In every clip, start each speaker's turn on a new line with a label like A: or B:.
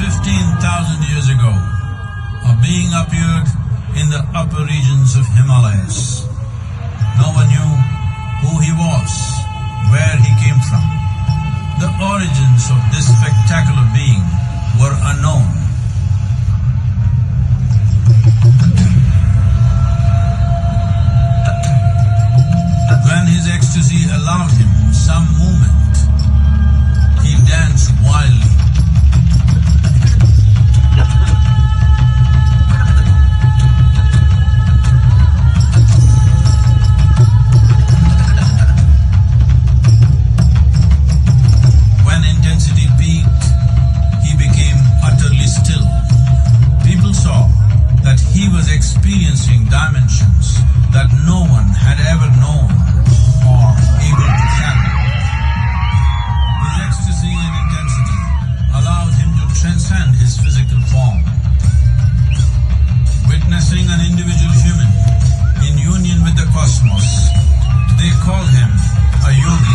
A: 15,000 years ago a being appeared in the upper regions of Himalayas. No one knew who he was, where he came from. The origins of this spectacular being were unknown. Experiencing dimensions that no one had ever known or able to fathom. His ecstasy and intensity allowed him to transcend his physical form. Witnessing an individual human in union with the cosmos, they call him a yogi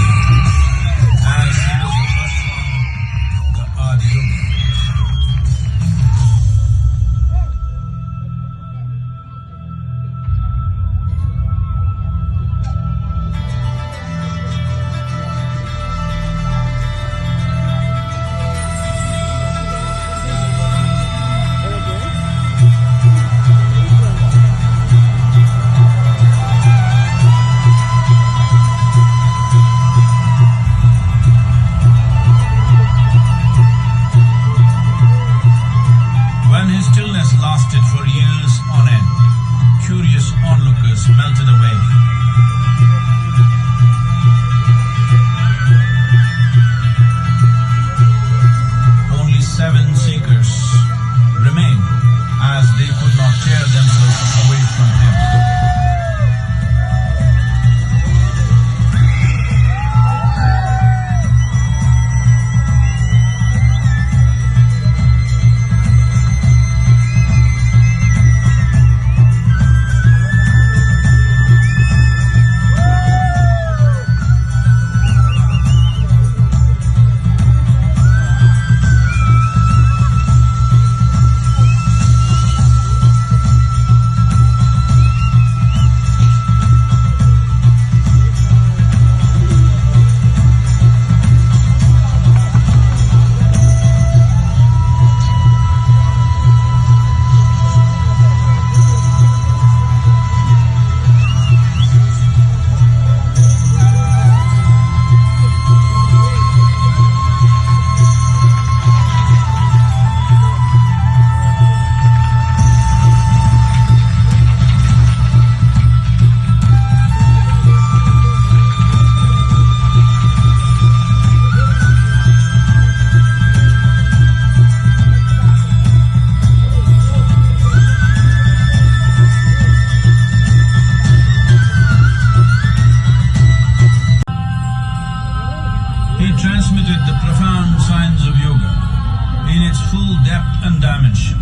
A: dimension.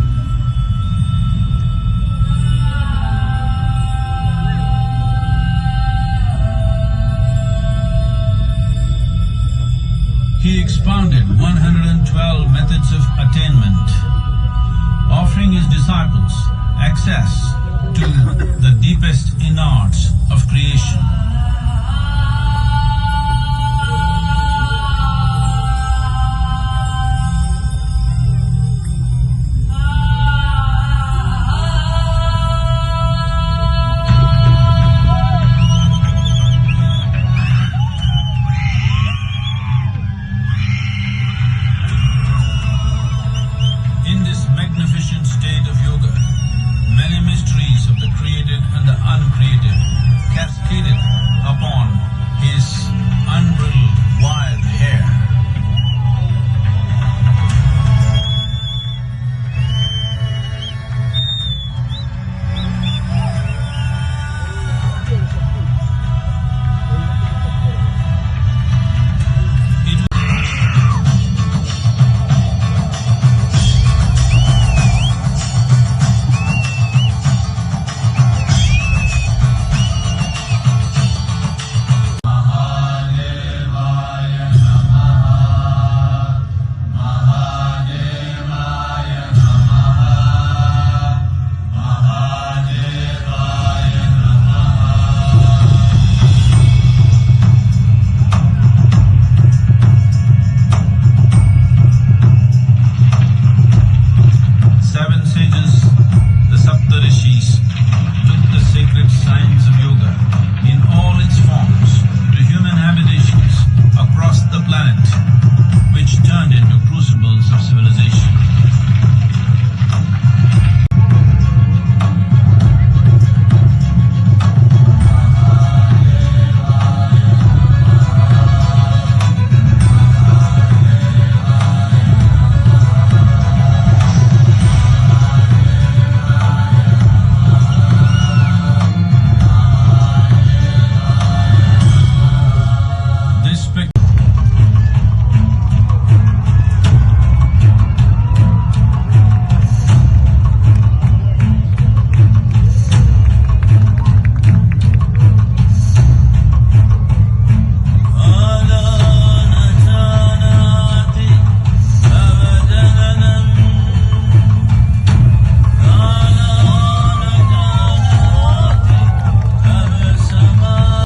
A: He expounded 112 methods of attainment, offering his disciples access to the deepest innards of